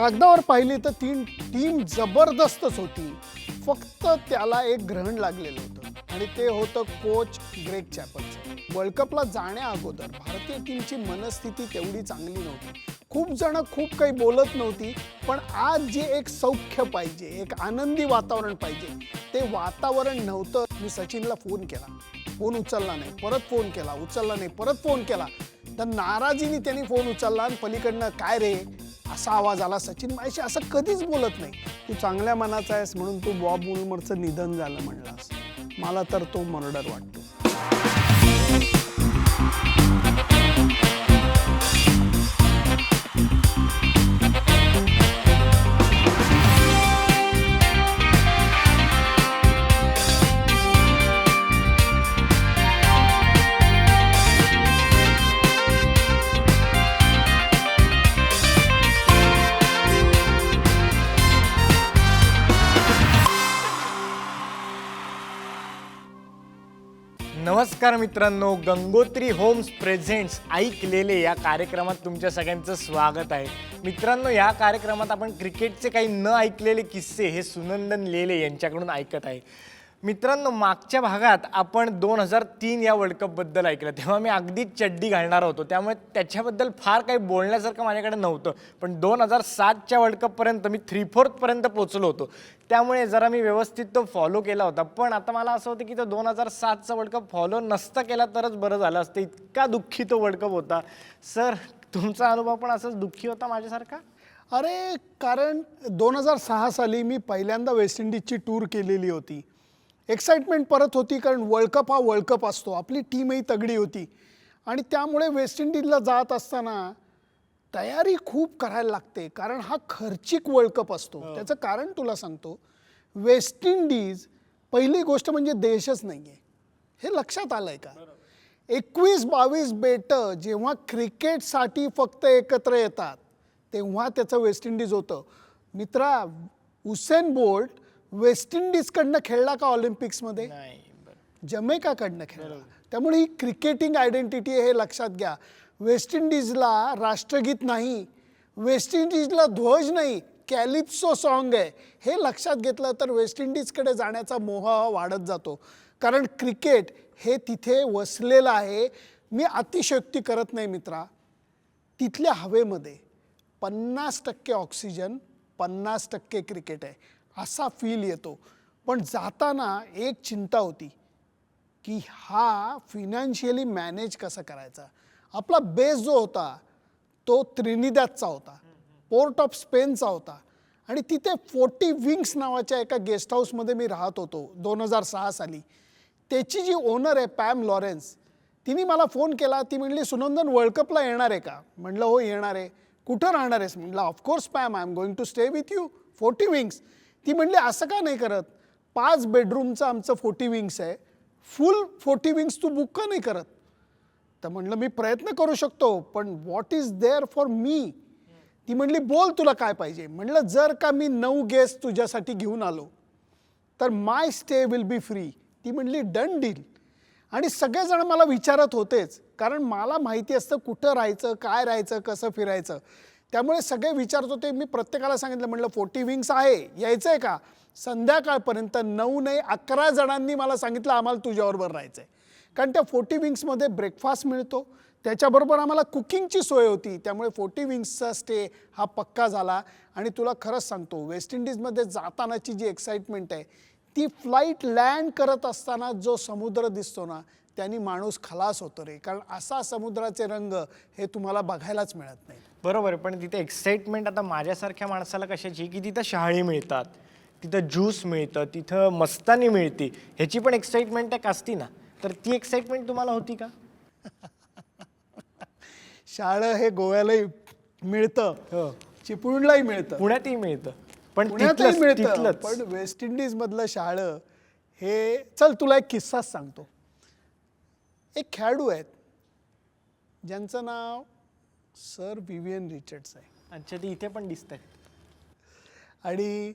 कागदावर पाहिली तर तीन टीम जबरदस्तच होती फक्त त्याला एक ग्रहण लागलेलं होतं. आणि ते होतं कोच ग्रेग चॅपलचं. वर्ल्ड कपला जाण्या अगोदर भारतीय टीमची मनस्थिती तेवढी चांगली नव्हती. खूप जण खूप काही बोलत नव्हती पण आज जे एक सौख्य पाहिजे एक आनंदी वातावरण पाहिजे ते वातावरण नव्हतं. मी सचिनला फोन केला. फोन उचलला नाही परत फोन केला उचलला नाही परत फोन केला. तर नाराजीने त्यांनी फोन उचलला आणि पलीकडनं काय रे? असा आवाज आला. सचिन माझ्याशी असं कधीच बोलत नाही. तू चांगल्या मनाचा आहेस म्हणून तू बॉब मुलमरचं निधन झालं म्हणलास. मला तर तो मर्डर वाटतो. नमस्कार मित्रांनो गंगोत्री होम्स प्रेझेंट्स ऐकलेले या कार्यक्रमात तुमच्या सगळ्यांचं स्वागत आहे. मित्रांनो या कार्यक्रमात आपण क्रिकेटचे काही न ऐकलेले किस्से हे सुनंदन लेले यांच्याकडून ऐकत आहे. मित्रांनो मागच्या भागात आपण दोन हजार तीन या वर्ल्ड कपबद्दल ऐकलं. तेव्हा मी अगदी चड्डी घालणार होतो. त्यामुळे त्याच्याबद्दल फार काही बोलण्यासारखं माझ्याकडे नव्हतं. पण दोन हजार सातच्या वर्ल्ड कपपर्यंत मी थ्री फोर्थपर्यंत पोचलो होतो. त्यामुळे जरा मी व्यवस्थित तो फॉलो केला होता. पण आता मला असं होतं की तो दोन हजार सातचा वर्ल्ड कप फॉलो नसता केला तरच बरं झालं असतं. इतका दुःखी तो वर्ल्ड कप होता. सर तुमचा अनुभव पण असाच दुःखी होता माझ्यासारखा? अरे कारण दोन हजार सहा साली मी पहिल्यांदा वेस्ट इंडिजची टूर केलेली होती. एक्साइटमेंट परत होती कारण वर्ल्ड कप हा वर्ल्ड कप असतो. आपली टीमही तगडी होती. आणि त्यामुळे वेस्ट इंडिजला जात असताना तयारी खूप करायला लागते. कारण हा खर्चिक वर्ल्ड कप असतो. त्याचं कारण तुला सांगतो. वेस्ट इंडिज पहिली गोष्ट म्हणजे देशच नाही आहे हे लक्षात आलंय का? एकवीस बावीस बेटं जेव्हा क्रिकेटसाठी फक्त एकत्र येतात तेव्हा त्याचं वेस्ट इंडिज होतं. मित्रा हुसेन बोल्ट वेस्ट इंडिजकडनं खेळला का ऑलिम्पिक्समध्ये? जमैकाकडनं खेळला. त्यामुळे ही क्रिकेटिंग आयडेंटिटी आहे हे लक्षात घ्या. वेस्ट इंडिजला राष्ट्रगीत नाही वेस्ट इंडिजला ध्वज नाही कॅलिप्सो सॉन्ग आहे. हे लक्षात घेतलं तर वेस्ट इंडिजकडे जाण्याचा मोह वाढत जातो. कारण क्रिकेट हे तिथे वसलेलं आहे. मी अतिशयोक्ती करत नाही मित्रा. तिथल्या हवेमध्ये पन्नास टक्के ऑक्सिजन पन्नास टक्के क्रिकेट आहे. असा फील येतो. पण जाताना एक चिंता होती की हा फिनान्शियली मॅनेज कसा करायचा? आपला बेस जो होता तो त्रिनिदादचा होता पोर्ट ऑफ स्पेनचा होता. आणि तिथे फोर्टी विंग्स नावाच्या एका गेस्ट हाऊसमध्ये मी राहत होतो दोन हजार सहा साली. त्याची जी ओनर आहे पॅम लॉरेन्स तिने मला फोन केला. ती म्हणली सुनंदन वर्ल्ड कपला येणार आहे का? म्हणलं हो येणार आहे. कुठं राहणार आहेस? म्हणलं of course Pam I am going to stay with you forty wings ती म्हणली असं का नाही करत? पाच बेडरूमचं आमचं फोर्टी विंग्स आहे. फुल फोर्टी विंग्स तू बुक का नाही करत? तर म्हणलं मी प्रयत्न करू शकतो पण what is there for me ती म्हणली बोल तुला काय पाहिजे. म्हणलं जर का मी नऊ गेस्ट तुझ्यासाठी घेऊन आलो तर my stay will be free ती म्हणली डन डील आणि सगळेजण मला विचारत होतेच कारण मला माहिती असतं कुठं राहायचं काय राहायचं कसं फिरायचं. त्यामुळे सगळे विचारत होते मी प्रत्येकाला सांगितलं म्हटलं फोर्टी विंग्स आहे यायचं आहे का? संध्याकाळपर्यंत नऊ नाही अकरा जणांनी मला सांगितलं आम्हाला तुझ्याबरोबर राहायचं आहे कारण त्या फोर्टी विंग्समध्ये ब्रेकफास्ट मिळतो त्याच्याबरोबर आम्हाला कुकिंगची सोय होती त्यामुळे फोर्टी विंग्सचा स्टे हा पक्का झाला. आणि तुला खरंच सांगतो वेस्ट इंडिजमध्ये जातानाची जी एक्साइटमेंट आहे ती फ्लाईट लँड करत असताना जो समुद्र दिसतो ना त्यांनी माणूस खलास होतो रे. कारण असा समुद्राचे रंग हे तुम्हाला बघायलाच मिळत नाही बरोबर आहे पण तिथे एक्साइटमेंट आता माझ्यासारख्या माणसाला कशाची की तिथं शहाळी मिळतात तिथं ज्यूस मिळतं तिथं मस्तानी मिळते ह्याची पण एक्साइटमेंट एक असती ना. तर ती एक्साइटमेंट तुम्हाला होती का? शाळं हे गोव्यालाही मिळतं हो. चिपळूणलाही मिळतं. पुण्यातही मिळतं. पण पुण्यातही तिथलंच मिळतं तिथलंच. पण वेस्ट इंडिज मधलं शाळं हे चल तुला एक किस्साच सांगतो. एक खेळाडू आहेत ज्यांचं नाव सर विवियन रिचर्ड्स आहे. अच्छा ती इथे पण दिसत आणि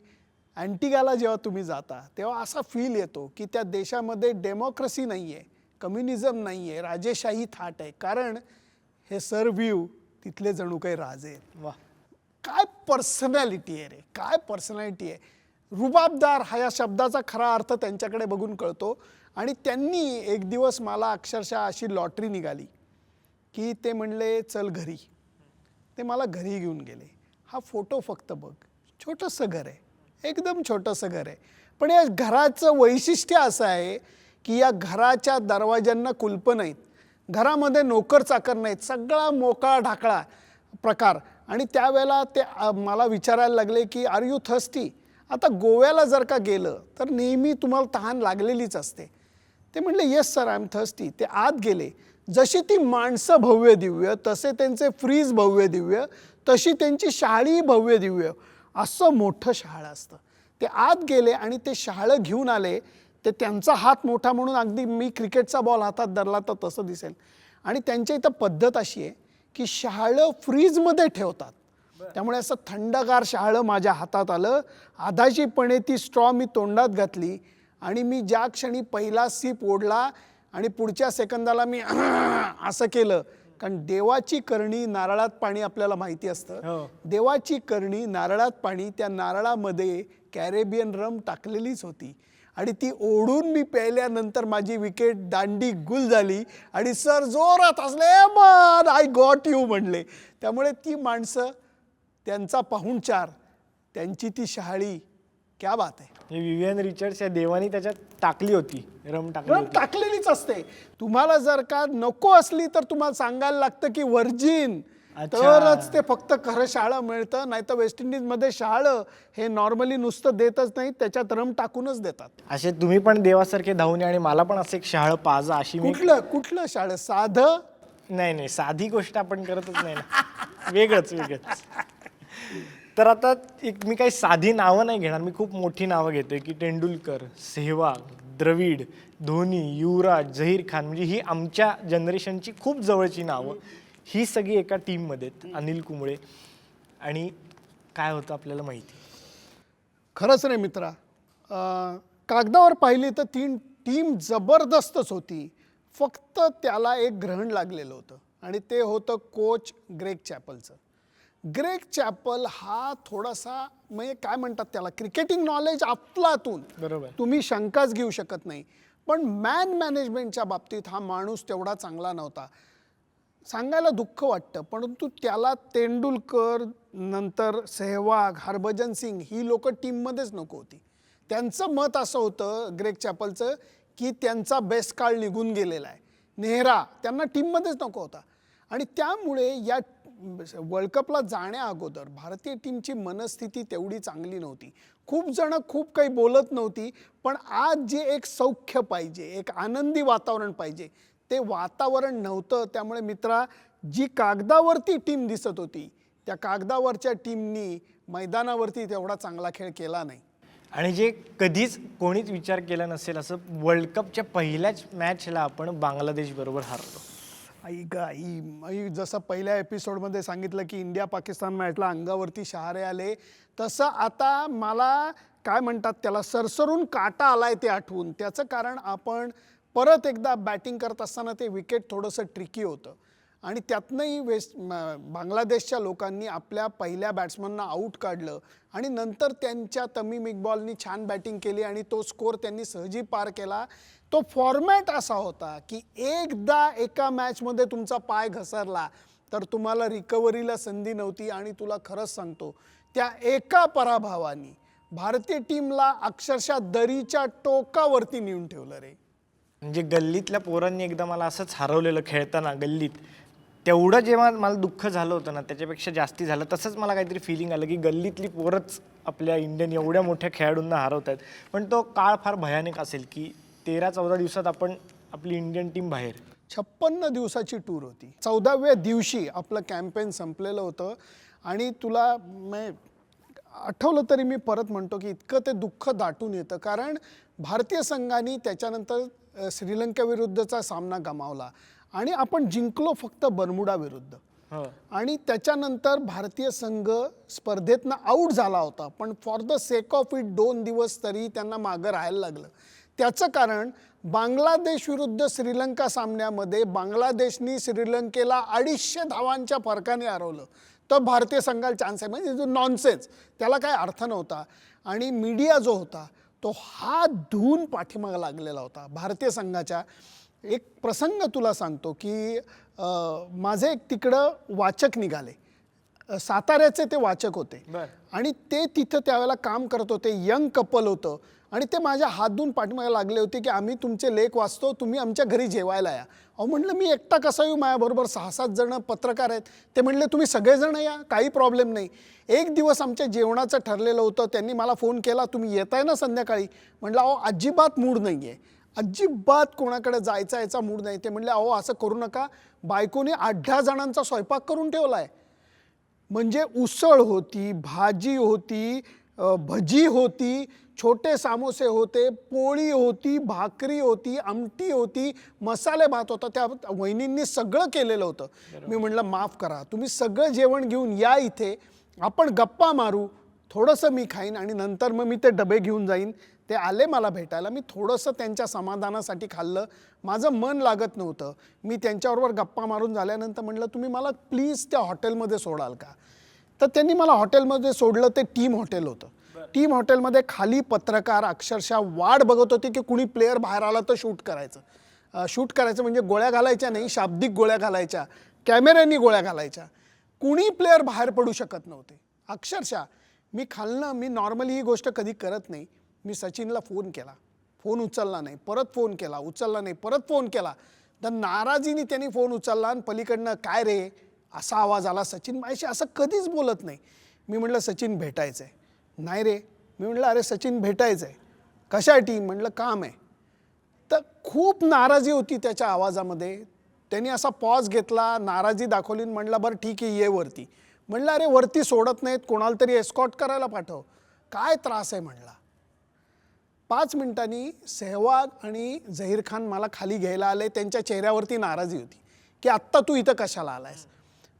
अँटिगाला जेव्हा तुम्ही जाता तेव्हा असा फील येतो की त्या देशामध्ये डेमोक्रेसी नाही आहे कम्युनिझम नाही आहे राजेशाही थाट आहे. कारण हे सर व्ह्यू तिथले जणू काही राजे आहेत. वा. काय पर्सनॅलिटी आहे रे? काय पर्सनॅलिटी आहे? रुबाबदार हा या शब्दाचा खरा अर्थ त्यांच्याकडे बघून कळतो. आणि त्यांनी एक दिवस मला अक्षरशः अशी लॉटरी निघाली की ते म्हणले चल घरी. ते मला घरी घेऊन गेले. हा फोटो फक्त बघ. छोटंसं घर आहे. एकदम छोटंसं घर आहे. पण या घराचं वैशिष्ट्य असं आहे की या घराच्या दरवाज्यांना कुलप नाहीत. घरामध्ये नोकर चाकर नाहीत. सगळा मोकळा ढाकळा प्रकार. आणि त्यावेळेला ते मला विचारायला लागले की आर यू थर्स्टी आता गोव्याला जर का गेलं तर नेहमी तुम्हाला तहान लागलेलीच असते. ते म्हणले yes sir I am thirsty ते आत गेले. जशी ती माणसं भव्य दिव्य तसे त्यांचे फ्रीज भव्य दिव्य तशी त्यांची शाळी भव्य दिव्य असं मोठं शहाळं असतं. ते आत गेले आणि ते शहाळं घेऊन आले ते त्यांचा हात मोठा म्हणून अगदी मी क्रिकेटचा बॉल हातात धरला तर तसं दिसेल. आणि त्यांच्या इथं पद्धत अशी आहे की शहाळं फ्रीजमध्ये ठेवतात. त्यामुळे असं थंडगार शहाळं माझ्या हातात आलं. आधाशीपणे ती स्ट्रॉ मी तोंडात घातली आणि मी ज्या क्षणी पहिला सीप ओढला आणि पुढच्या सेकंदाला मी असं केलं. कारण देवाची करणी नारळात पाणी आपल्याला माहिती असतं. हो. देवाची करणी नारळात पाणी त्या नारळामध्ये कॅरेबियन रम टाकलेलीच होती. आणि ती ओढून मी प्यायल्यानंतर माझी विकेट दांडी गुल झाली. आणि सर जोरात असले मन आय गॉट यू म्हणले. त्यामुळे ती माणसं त्यांचा पाहुणचार त्यांची ती शहाळी क्या बात आहे. हे विवियन रिचर्ड्स या देवानी त्याच्यात टाकली होती रम टाकली रम होती. टाकलेलीच असते. तुम्हाला जर का नको असली तर तुम्हाला सांगायला लागतं की व्हर्जिन. अच्छा. तरच ते फक्त खरं शाळं मिळतं नाही तर वेस्ट इंडिजमध्ये शाळं हे नॉर्मली नुसतं देतच नाही त्याच्यात रम टाकूनच देतात. असे तुम्ही पण देवासारखे धावून या आणि मला पण असं एक शहाळ पाजा अशी मी कुठलं कुठलं शाळं? साधं? नाही नाही साधी गोष्ट आपण करतच नाही ना. वेगळंच वेगळंच. तर आता एक मी काही साधी नावं नाही घेणार. मी खूप मोठी नावं घेतोय की तेंडुलकर सेहवाग द्रविड धोनी युवराज झहीर खान. म्हणजे ही आमच्या जनरेशनची खूप जवळची नावं. ही सगळी एका टीममध्ये आहेत अनिल कुंबळे. आणि काय होतं आपल्याला माहिती? खरंच रे मित्रा. अं, कागदावर पाहिली तर तीन टीम जबरदस्तच होती. फक्त त्याला एक ग्रहण लागलेलं होतं. आणि ते होतं कोच ग्रेग चॅपलचं. ग्रेग चॅपल हा थोडासा म्हणजे काय म्हणतात त्याला? क्रिकेटिंग नॉलेज अफलातून बरोबर. तुम्ही शंकाच घेऊ शकत नाही. पण मॅन मॅनेजमेंटच्या बाबतीत हा माणूस तेवढा चांगला नव्हता. सांगायला दुःख वाटतं परंतु त्याला तेंडुलकर नंतर सेहवाग हरभजन सिंग ही लोक टीममध्येच नको होती. त्यांचं मत असं होतं ग्रेग चॅपलचं की त्यांचा बेस्ट काळ निघून गेलेला आहे. नेहरा त्यांना टीममध्येच नको होता. आणि त्यामुळे या वर्ल्ड कपला जाण्या अगोदर भारतीय टीमची मनस्थिती तेवढी चांगली नव्हती. खूप जण खूप काही बोलत नव्हती पण आज जे एक सौख्य पाहिजे एक आनंदी वातावरण पाहिजे ते वातावरण नव्हतं. त्यामुळे मित्रा जी कागदावरती टीम दिसत होती त्या कागदावरच्या टीमनी मैदानावरती तेवढा चांगला खेळ केला नाही. आणि जे कधीच कोणीच विचार केला नसेल असं वर्ल्ड कपच्या पहिल्याच मॅचला आपण बांगलादेशबरोबर हारलो. आई ग आई आई जसं पहिल्या एपिसोडमध्ये सांगितलं की इंडिया पाकिस्तान मॅचला अंगावरती शहारे आले तसं आता मला काय म्हणतात त्याला सरसरून काटा आलाय ते आठवून. त्याचं कारण आपण परत एकदा बॅटिंग करत असताना ते विकेट थोडंसं ट्रिकी होतं. आणि त्यातनंही वेस्ट बांगलादेशच्या लोकांनी आपल्या पहिल्या बॅट्समनना आऊट काढलं. आणि नंतर त्यांच्या तमीम इकबॉलनी छान बॅटिंग केली आणि तो स्कोर त्यांनी सहजी पार केला. तो फॉर्मॅट असा होता की एकदा एका मॅचमध्ये तुमचा पाय घसरला तर तुम्हाला रिकव्हरीला संधी नव्हती आणि तुला खरंच सांगतो त्या एका पराभवानी भारतीय टीमला अक्षरशः दरीच्या टोकावरती नेऊन ठेवलं रे. म्हणजे गल्लीतल्या पोरांनी एकदा मला असंच हरवलेलं खेळताना गल्लीत तेवढं जेव्हा मला दुःख झालं होतं ना त्याच्यापेक्षा जास्ती झालं. तसंच मला काहीतरी फिलिंग आलं की गल्लीतली पोरच आपल्या इंडियन एवढ्या मोठ्या खेळाडूंना हरवत आहेत. पण तो काळ फार भयानक असेल की तेरा चौदा दिवसात आपण आपली इंडियन टीम बाहेर. छप्पन्न दिवसाची टूर होती. चौदाव्या दिवशी आपलं कॅम्पेन संपलेलं होतं आणि तुला म्हणजे आठवलं तरी मी परत म्हणतो की इतकं ते दुःख दाटून येतं. कारण भारतीय संघाने त्याच्यानंतर श्रीलंकेविरुद्धचा सामना गमावला. आणि आपण जिंकलो फक्त बर्मुडा विरुद्ध हो. आणि त्याच्यानंतर भारतीय संघ स्पर्धेतनं आऊट झाला होता. पण for the sake of it दोन दिवस तरी त्यांना मागं राहायला लागलं. त्याचं कारण बांगलादेश विरुद्ध श्रीलंका सामन्यामध्ये बांगलादेशनी श्रीलंकेला अडीचशे धावांच्या फरकाने हरवलं. तर भारतीय संघाला चान्स आहे. म्हणजे जो नॉनसेन्स त्याला काय अर्थ नव्हता. आणि मीडिया जो होता तो हात धुवून पाठीमागं लागलेला होता. भारतीय संघाच्या एक प्रसंग तुला सांगतो की माझे एक तिकडं वाचक निघाले. साताऱ्याचे ते वाचक होते. आणि ते तिथं त्यावेळेला काम करत होते यंग कपल होतं. आणि ते माझ्या हात धुवून पाठीमागे लागले होते की आम्ही तुमचे लेख वाचतो तुम्ही आमच्या घरी जेवायला या. अहो म्हटलं मी एकटा कसा येऊ माझ्याबरोबर? सहा सात जण पत्रकार आहेत. ते म्हणले तुम्ही सगळेजण या काही प्रॉब्लेम नाही. एक दिवस आमच्या जेवणाचं ठरलेलं होतं त्यांनी मला फोन केला तुम्ही येताय ना संध्याकाळी? म्हटलं अहो अजिबात मूड नाही आहे अजिबात कोणाकडे जायचा याचा मूड नाही. ते म्हणले अहो असं करू नका. बायकोने आठ दहा जणांचा स्वयंपाक करून ठेवला आहे म्हणजे उसळ होती भाजी होती भजी होती छोटे सामोसे होते पोळी होती भाकरी होती आमटी होती मसाले भात होता. त्या वहिनींनी सगळं केलेलं होतं. मी म्हटलं माफ करा. तुम्ही सगळं जेवण घेऊन या इथे. आपण गप्पा मारू. थोडंसं मी खाईन आणि नंतर मग मी ते डबे घेऊन जाईन. ते आले मला भेटायला. मी थोडंसं त्यांच्या समाधानासाठी खाल्लं. माझं मन लागत नव्हतं. मी त्यांच्याबरोबर गप्पा मारून झाल्यानंतर म्हटलं तुम्ही मला प्लीज त्या हॉटेलमध्ये सोडाल का? तर त्यांनी मला हॉटेलमध्ये सोडलं. ते टीम हॉटेल होतं. टीम हॉटेलमध्ये खाली पत्रकार अक्षरशः वाट बघत होते की कुणी प्लेअर बाहेर आला तर शूट करायचं. शूट करायचं म्हणजे गोळ्या घालायच्या नाही शाब्दिक गोळ्या घालायच्या. कॅमेऱ्यांनी गोळ्या घालायच्या. कुणी प्लेअर बाहेर पडू शकत नव्हते. अक्षरशः मी खालनं मी नॉर्मली ही गोष्ट कधी करत नाही. मी सचिनला फोन केला. फोन उचलला नाही. परत फोन केला. उचलला नाही. परत फोन केला. तर नाराजीने त्यांनी फोन उचलला आणि पलीकडनं काय रे? असा आवाज आला. सचिन माझ्याशी असं कधीच बोलत नाही. मी म्हटलं सचिन भेटायचं आहे नाही रे. मी म्हटलं अरे सचिन भेटायचं आहे कशासाठी म्हटलं काम आहे. तर खूप नाराजी होती त्याच्या आवाजामध्ये. त्यांनी असा पॉज घेतला नाराजी दाखवली म्हणलं बरं ठीक आहे ये वरती. म्हणलं अरे वरती सोडत नाहीत कोणाला तरी एस्कॉट करायला पाठव. काय त्रास आहे म्हणला. पाच मिनिटांनी सेहवाग आणि झहीर खान मला खाली घ्यायला आले. त्यांच्या चेहऱ्यावरती नाराजी होती की आत्ता तू इथं कशाला आलायस?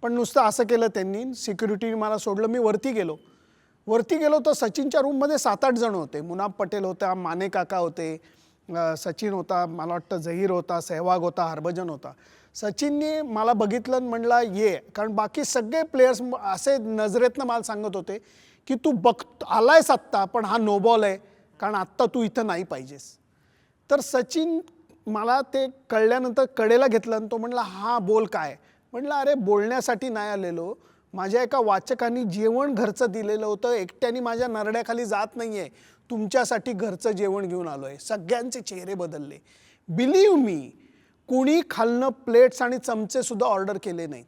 पण नुसतं असं केलं त्यांनी. सिक्युरिटीने मला सोडलं. मी वरती गेलो. वरती गेलो तर सचिनच्या रूममध्ये सात आठ जण होते. मुनाब पटेल होता माने काका होते सचिन होता मला वाटतं झहीर होता सेहवाग होता हरभजन होता. सचिनने मला बघितलं म्हणला ये. कारण बाकी सगळे प्लेयर्स असे नजरेतनं मला सांगत होते की तू बघ आलायस आत्ता पण हा नोबॉल आहे कारण आत्ता तू इथं नाही पाहिजेस. तर सचिन मला ते कळल्यानंतर कडेला घेतलं आणि तो म्हणला हा बोल काय? म्हटलं अरे बोलण्यासाठी नाही आलेलो. माझ्या एका वाचकांनी जेवण घरचं दिलेलं होतं. एकट्याने माझ्या नरड्याखाली जात नाही आहे तुमच्यासाठी घरचं जेवण घेऊन आलो आहे सगळ्यांचे चेहरे बदलले. बिलीव मी कुणी खालनं प्लेट्स आणि चमचेसुद्धा ऑर्डर केले नाहीत.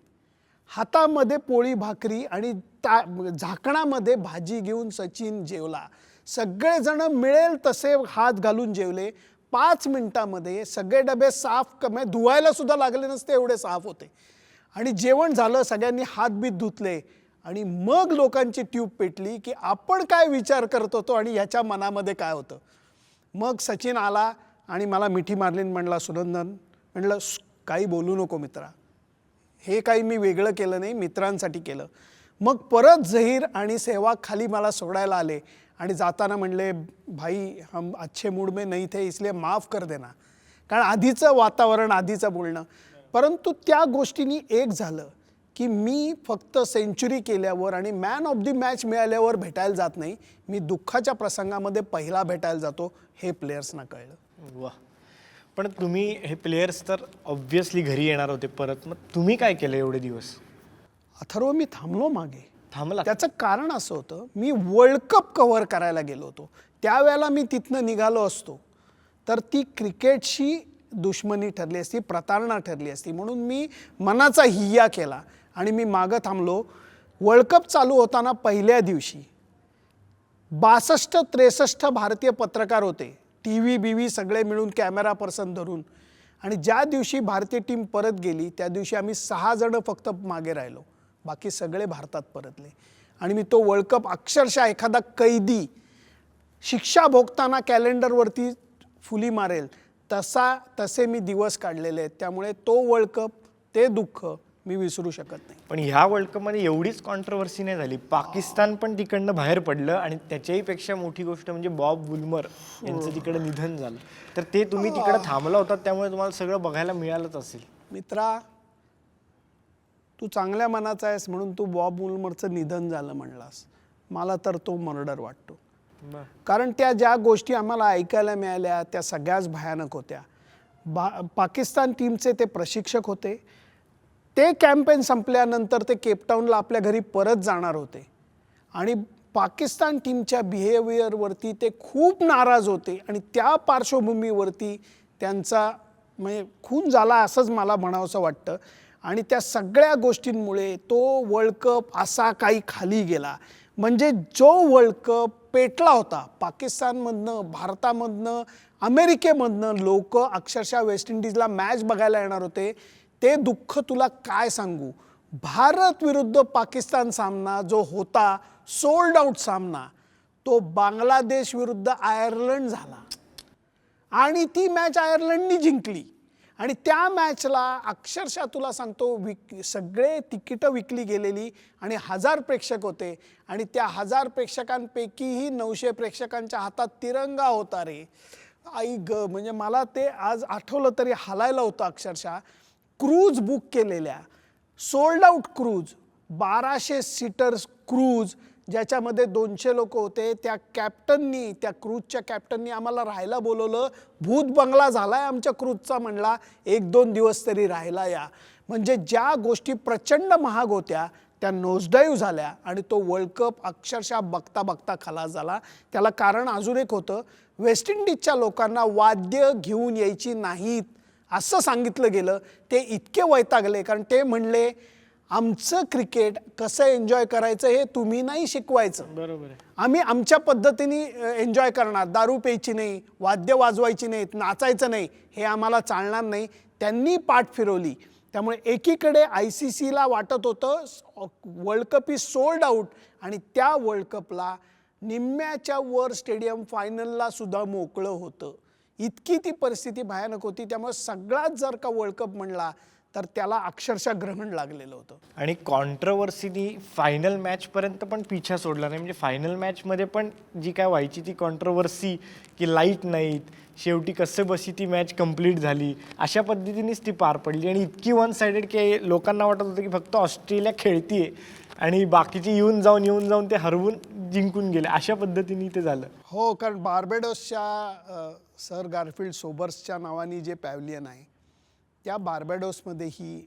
हातामध्ये पोळी भाकरी आणि ता झाकणामध्ये भाजी घेऊन सचिन जेवला. सगळेजणं मिळेल तसे हात घालून जेवले. पाच मिनटामध्ये सगळे डबे साफ कमे म्हणजे धुवायला सुद्धा लागले नसते एवढे साफ होते. आणि जेवण झालं सगळ्यांनी हातबीत धुतले. आणि मग लोकांची ट्यूब पेटली की आपण काय विचार करत होतो आणि ह्याच्या मनामध्ये काय होतं. मग सचिन आला आणि मला मिठी मारली म्हणला सुनंदन म्हणलं काही बोलू नको मित्रा. हे काही मी वेगळं केलं नाही मित्रांसाठी केलं. मग परत झहीर आणि सेवा खाली मला सोडायला आले आणि जाताना म्हणले भाई हम अच्छे मूड में नाही थे इसलिए माफ कर देना. कारण आधीचं वातावरण आधीचं बोलणं. परंतु त्या गोष्टींनी एक झालं की मी फक्त सेंचुरी केल्यावर आणि मॅन ऑफ दी मॅच मिळाल्यावर भेटायला जात नाही. मी दुःखाच्या प्रसंगामध्ये पहिला भेटायला जातो हे प्लेयर्सना कळलं. वा पण तुम्ही हे प्लेयर्स तर ऑब्व्हियसली घरी येणार होते परत. मग तुम्ही काय केलं एवढे दिवस? अथर्व मी थांबलो मागे. थांबला? त्याचं कारण असं होतं मी वर्ल्ड कप कव्हर करायला गेलो होतो. त्यावेळेला मी तिथनं निघालो असतो. तर ती क्रिकेटशी दुश्मनी ठरली असती प्रतारणा ठरली असती. म्हणून मी मनाचा हिय्या केला आणि मी मागं थांबलो. वर्ल्ड कप चालू होताना पहिल्या दिवशी बासष्ट त्रेसष्ट भारतीय पत्रकार होते. टी व्ही बी व्ही सगळे मिळून कॅमेरा पर्सन धरून. आणि ज्या दिवशी भारतीय टीम परत गेली त्या दिवशी आम्ही सहा जणं फक्त मागे राहिलो. बाकी सगळे भारतात परतले. आणि मी तो वर्ल्ड कप अक्षरशः एखादा कैदी शिक्षा भोगताना कॅलेंडरवरती फुली मारेल. तसा तसे मी दिवस काढलेले आहेत. त्यामुळे तो वर्ल्ड कप ते दुःख मी विसरू शकत नाही. पण ह्या वर्ल्ड कपमध्ये एवढीच कॉन्ट्रोवर्सी नाही झाली. पाकिस्तान पण तिकडनं बाहेर पडलं आणि त्याच्याही पेक्षा मोठी गोष्ट म्हणजे बॉब वुलमर यांचं तिकडं निधन झालं. तर ते तुम्ही तिकडं थांबला होता त्यामुळे तुम्हाला सगळं बघायला मिळालंच असेल. मित्रा तू चांगल्या मनाचा आहेस म्हणून तू बॉब मुलमरचं निधन झालं म्हणलास. मला तर तो मर्डर वाटतो. कारण त्या ज्या गोष्टी आम्हाला ऐकायला मिळाल्या त्या सगळ्याच भयानक होत्या. बा पाकिस्तान टीमचे ते प्रशिक्षक होते. ते कॅम्पेन संपल्यानंतर ते केपटाऊनला आपल्या घरी परत जाणार होते. आणि पाकिस्तान टीमच्या बिहेवियरवरती ते खूप नाराज होते आणि त्या पार्श्वभूमीवरती त्यांचा म्हणजे खून झाला असंच मला म्हणावंसं वाटतं. आणि त्या सगळ्या गोष्टींमुळे तो वर्ल्ड कप असा काही खाली गेला. म्हणजे जो वर्ल्ड कप पेटला होता पाकिस्तानमधनं भारतामधनं अमेरिकेमधनं लोक अक्षरशः वेस्ट इंडिजला मॅच बघायला येणार होते. ते दुःख तुला काय सांगू? भारत विरुद्ध पाकिस्तान सामना जो होता सोल्ड आउट सामना तो बांगलादेश विरुद्ध आयर्लंड झाला. आणि ती मॅच आयर्लंडनी जिंकली. आणि त्या मॅचला अक्षरशः तुला सांगतो विक सगळे तिकीटं विकली गेलेली आणि हजार प्रेक्षक होते. आणि त्या हजार प्रेक्षकांपैकीही नऊशे प्रेक्षकांच्या हातात तिरंगा होता रे. आई ग म्हणजे मला ते आज आठवलं तरी हालायला होतं अक्षरशः. क्रूज बुक केलेल्या सोल्ड आउट क्रूज बाराशे सीटर्स क्रूज ज्याच्यामध्ये दोनशे लोक होते त्या कॅप्टननी त्या क्रूजच्या कॅप्टननी आम्हाला राहायला बोलवलं. भूत बंगला झाला आहे आमच्या क्रूजचा म्हणला एक दोन दिवस तरी राहायला या. म्हणजे ज्या गोष्टी प्रचंड महाग होत्या त्या नोजडाईव्ह झाल्या आणि तो वर्ल्ड कप अक्षरशः बघता बघता खलास झाला. त्याला कारण अजून एक होतं वेस्ट इंडिजच्या लोकांना वाद्य घेऊन यायची नाहीत. असं सांगितलं गेलं ते इतके वैतागले कारण ते म्हणले आमचं क्रिकेट कसं एन्जॉय करायचं हे तुम्ही नाही शिकवायचं. बरोबर आम्ही आमच्या पद्धतीने एन्जॉय करणार. दारू प्यायची नाही वाद्य वाजवायची नाहीत नाचायचं नाही हे आम्हाला चालणार नाही. त्यांनी पाठ फिरवली. त्यामुळे एकीकडे आय सी सीला वाटत होतं world cup is sold out आणि त्या वर्ल्ड कपला निम्म्याच्या वर स्टेडियम फायनलला सुद्धा मोकळं होतं. इतकी ती परिस्थिती भयानक होती त्यामुळे सगळाच जर का वर्ल्ड कप म्हणला तर त्याला अक्षरशः ग्रहण लागलेलं होतं. आणि कॉन्ट्रवर्सीनी फायनल मॅचपर्यंत पण पिछा सोडला नाही. म्हणजे फायनल मॅचमध्ये पण जी काय व्हायची ती कॉन्ट्रवर्सी की लाइट नाहीत शेवटी कसे बशी ती मॅच कंप्लीट झाली अशा पद्धतीनेच ती पार पडली. आणि इतकी वन सायडेड की लोकांना वाटत होतं की फक्त ऑस्ट्रेलिया खेळतीये. आणि बाकीचे येऊन जाऊन येऊन जाऊन ते हरवून जिंकून गेले. अशा पद्धतीने ते झालं. हो कारण बार्बेडोसच्या सर गारफिल्ड सोबर्सच्या नावाने जे पॅव्हलियन आहे त्या बार्बेडोसमध्ये ही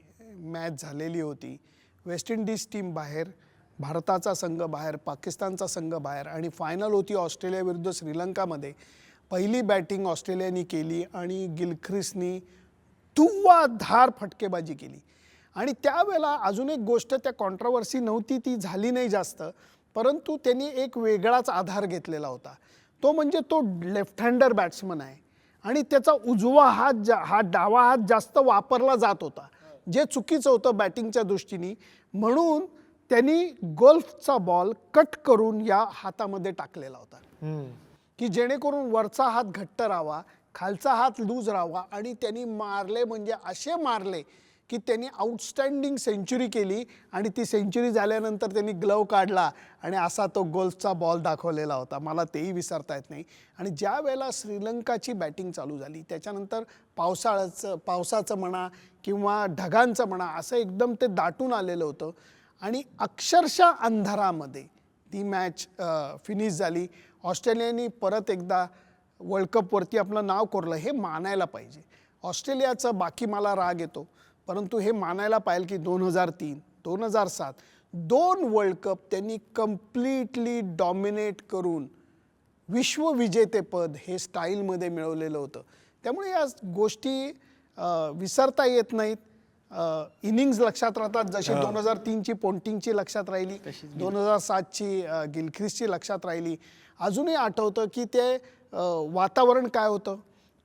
मॅच झालेली होती. वेस्ट इंडिज टीम बाहेर भारताचा संघ बाहेर पाकिस्तानचा संघ बाहेर आणि फायनल होती ऑस्ट्रेलिया विरुद्ध श्रीलंकामध्ये. पहिली बॅटिंग ऑस्ट्रेलियानी केली आणि गिलख्रिसनी धार फटकेबाजी केली. आणि त्यावेळेला अजून एक गोष्ट त्या कॉन्ट्रोवर्सी नव्हती ती झाली नाही जास्त. परंतु त्यांनी एक वेगळाच आधार घेतलेला होता. तो म्हणजे तो लेफ्ट हँडर बॅट्समन आहे. आणि त्याचा उजवा हात जा हा डावा हात जास्त वापरला जात होता. जे चुकीचं होतं बॅटिंगच्या दृष्टीने. म्हणून त्यांनी गोल्फचा बॉल कट करून या हातामध्ये टाकलेला होता. की जेणेकरून वरचा हात घट्ट राहावा खालचा हात लूज राहावा आणि त्यांनी मारले म्हणजे असे मारले की त्यांनी आउटस्टँडिंग सेंचुरी केली आणि ती सेंचुरी झाल्यानंतर त्यांनी ग्लव काढला आणि असा तो गोल्फचा बॉल दाखवलेला होता. मला तेही विसरता येत नाही. आणि ज्या वेळेला श्रीलंकाची बॅटिंग चालू झाली त्याच्यानंतर पावसाळ्याचं पावसाचं म्हणा किंवा ढगांचं म्हणा असं एकदम ते दाटून आलेलं होतं. आणि अक्षरशः अंधारामध्ये ती मॅच फिनिश झाली. ऑस्ट्रेलियाने परत एकदा वर्ल्ड कपवरती आपलं नाव कोरलं हे मानायला पाहिजे. ऑस्ट्रेलियाचं बाकी मला राग येतो. परंतु हे मानायला पाहिजे की दोन हजार तीन दोन हजार सात दोन वर्ल्ड कप त्यांनी कम्प्लिटली डॉमिनेट करून विश्वविजेतेपद हे स्टाईलमध्ये मिळवलेलं होतं. त्यामुळे या गोष्टी विसरता येत नाहीत. इनिंग्ज लक्षात राहतात. जशी दोन हजार तीनची पोंटिंगची लक्षात राहिली दोन हजार सातची गिलख्रिसची लक्षात राहिली. अजूनही आठवतं की ते वातावरण काय होतं?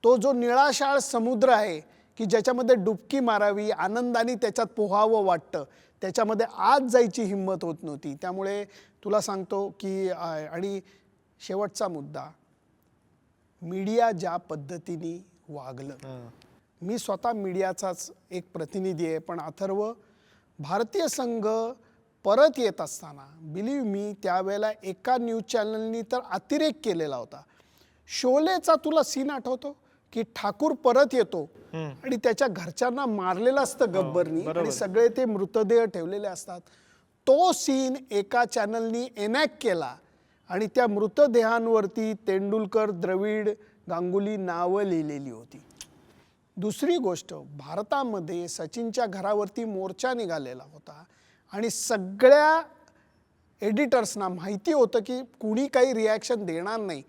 तो जो निळाशाळ समुद्र आहे की ज्याच्यामध्ये डुबकी मारावी आनंदाने त्याच्यात पोहावं वाटतं. त्याच्यामध्ये आत जायची हिंमत होत नव्हती. त्यामुळे तुला सांगतो की आणि शेवटचा मुद्दा मीडिया ज्या पद्धतीने वागलं. मी स्वतः मीडियाचाच एक प्रतिनिधी आहे पण अथर्व भारतीय संघ परत येत असताना बिलीव मी त्यावेळेला एका न्यूज चॅनलनी तर अतिरेक केलेला होता. शोलेचा तुला सीन आठवतो? की ठाकूर परत येतो आणि त्याच्या घरच्यांना मारलेलं असतं गब्बरनी आणि सगळे ते मृतदेह ठेवलेले असतात. तो सीन एका चॅनलनी एनॅक्ट केला आणि त्या मृतदेहांवरती तेंडुलकर द्रविड गांगुली नावं लिहिलेली होती. दुसरी गोष्ट भारतामध्ये सचिनच्या घरावरती मोर्चा निघालेला होता आणि सगळ्या एडिटर्सना माहिती होतं की कुणी काही रिॲक्शन देणार नाही.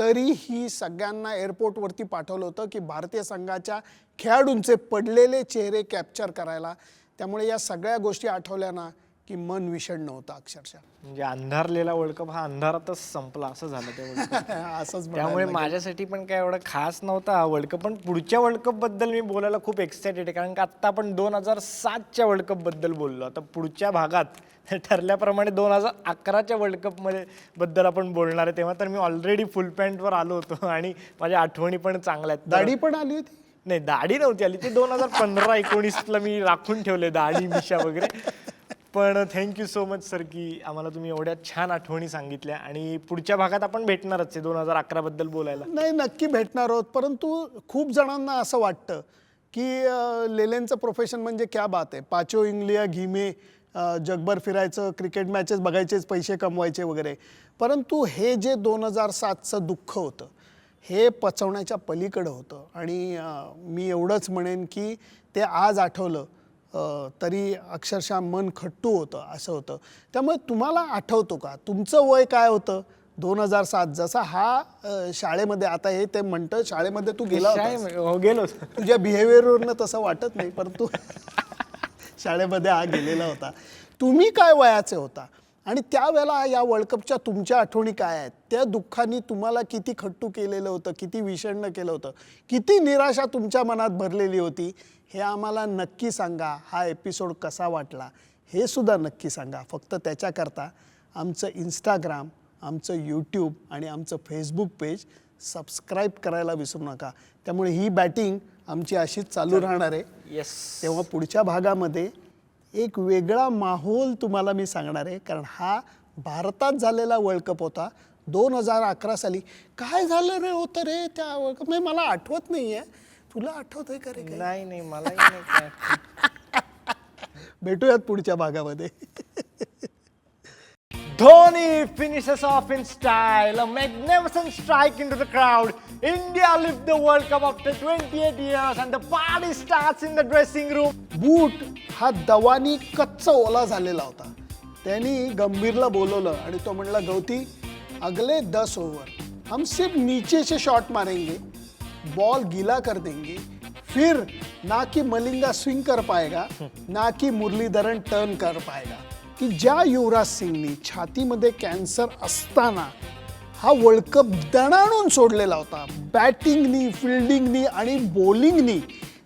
तरीही सगळ्यांना एअरपोर्टवरती पाठवलं होतं की भारतीय संघाच्या खेळाडूंचे पडलेले चेहरे कॅप्चर करायला. त्यामुळे या सगळ्या गोष्टी आठवल्या ना. की मन विषण्ण होतं अक्षरशः. म्हणजे अंधारलेला वर्ल्ड कप हा अंधारातच संपला असं झालं वर्ल्ड कप असंच त्यामुळे. माझ्यासाठी पण काय एवढं खास नव्हता हा वर्ल्ड कप पण पुढच्या वर्ल्ड कपबद्दल मी बोलायला खूप एक्सायटेड आहे कारण का आत्ता आपण दोन हजार सातच्या वर्ल्ड कपबद्दल बोललो. आता पुढच्या भागात ठरल्याप्रमाणे दोन हजार अकराच्या वर्ल्ड कपमध्ये बद्दल आपण बोलणार आहे तेव्हा तर मी ऑलरेडी फुल पॅन्टवर आलो होतो आणि माझ्या आठवणी पण चांगल्या आहेत. दाढी पण आली होती? नाही दाढी नव्हती आली ती दोन हजार पंधरा एकोणीसला मी राखून ठेवले दाढी मिशा वगैरे. पण थँक्यू सो मच सर की आम्हाला तुम्ही एवढ्या छान आठवणी सांगितल्या आणि पुढच्या भागात आपण भेटणारच आहे दोन हजार अकरा बद्दल बोलायला. नाही नक्की भेटणार आहोत परंतु खूप जणांना असं वाटतं की लेलेनचं लेलेंचं प्रोफेशन म्हणजे क्या बात आहे? पाचो इंग्लिया घिमे जगभर फिरायचं क्रिकेट मॅचेस बघायचेच पैसे कमवायचे वगैरे. परंतु हे जे दोन हजार सातचं दुःख होतं हे पचवण्याच्या पलीकडं होतं. आणि मी एवढंच म्हणेन की ते आज आठवलं. तरी अक्षरशः मन खट्टू होतं असं होतं. त्यामुळे तुम्हाला आठवतो का? तुमचं वय काय होतं? दोन हजार सात जसा हा शाळेमध्ये आता हे ते म्हणतं शाळेमध्ये तू गेला होता हो गेलो. तुझ्या बिहेवियरवरनं तसं वाटत नाही परंतु शाळेमध्ये हा गेलेला होता. तुम्ही काय वयाचे होता? आणि त्यावेळेला या वर्ल्ड कपच्या तुमच्या आठवणी काय आहेत? त्या दुःखाने तुम्हाला किती खट्टू केलेलं होतं किती विषण्ण केलं होतं? किती निराशा तुमच्या मनात भरलेली होती? हे आम्हाला नक्की सांगा हा एपिसोड कसा वाटला हे सुद्धा नक्की सांगा. फक्त त्याच्याकरता आमचं इंस्टाग्राम आमचं यूट्यूब आणि आमचं फेसबुक पेज सबस्क्राईब करायला विसरू नका. त्यामुळे ही बॅटिंग आमची अशीच चालू राहणार आहे. येस तेव्हा पुढच्या भागामध्ये एक वेगळा माहोल तुम्हाला मी सांगणार आहे कारण हा भारतात झालेला वर्ल्ड कप होता दोन हजार अकरा साली. काय झालं रे होतं रे त्या वर्ल्ड कप म्हणजे मला आठवत नाही आहे तुला आठवतोय करे नाही नाही मला भेटूयात पुढच्या भागामध्ये. Dhoni finishes off in style magnificent strike into the crowd India lift the world cup off twenty eight years and the party starts in the dressing room बूट हा दवानी कच्चा ओला झालेला होता. त्यांनी गंभीरला बोलवलं आणि तो म्हणला गवती अगले दस ओव्हर हम सिर्फ नीचे से शॉट मारेंगे. बॉल गीला कर देंगे फिर ना कि मलिंगा स्विंग कर पाएगा ना कि मुरलीधरन टर्न कर पाएगा। की ज्या युवराज सिंगनी छातीमध्ये कॅन्सर असताना हा वर्ल्ड कप दणाणून सोडलेला होता बॅटिंगनी फिल्डिंगनी आणि बॉलिंगनी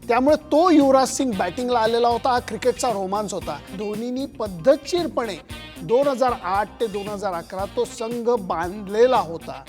त्यामुळे तो युवराज सिंग बॅटिंगला आलेला होता हा क्रिकेटचा रोमांस होता. धोनीनी पद्धतशीरपणे दोन हजार आठ ते दोन हजार अकरा तो संघ बांधलेला होता.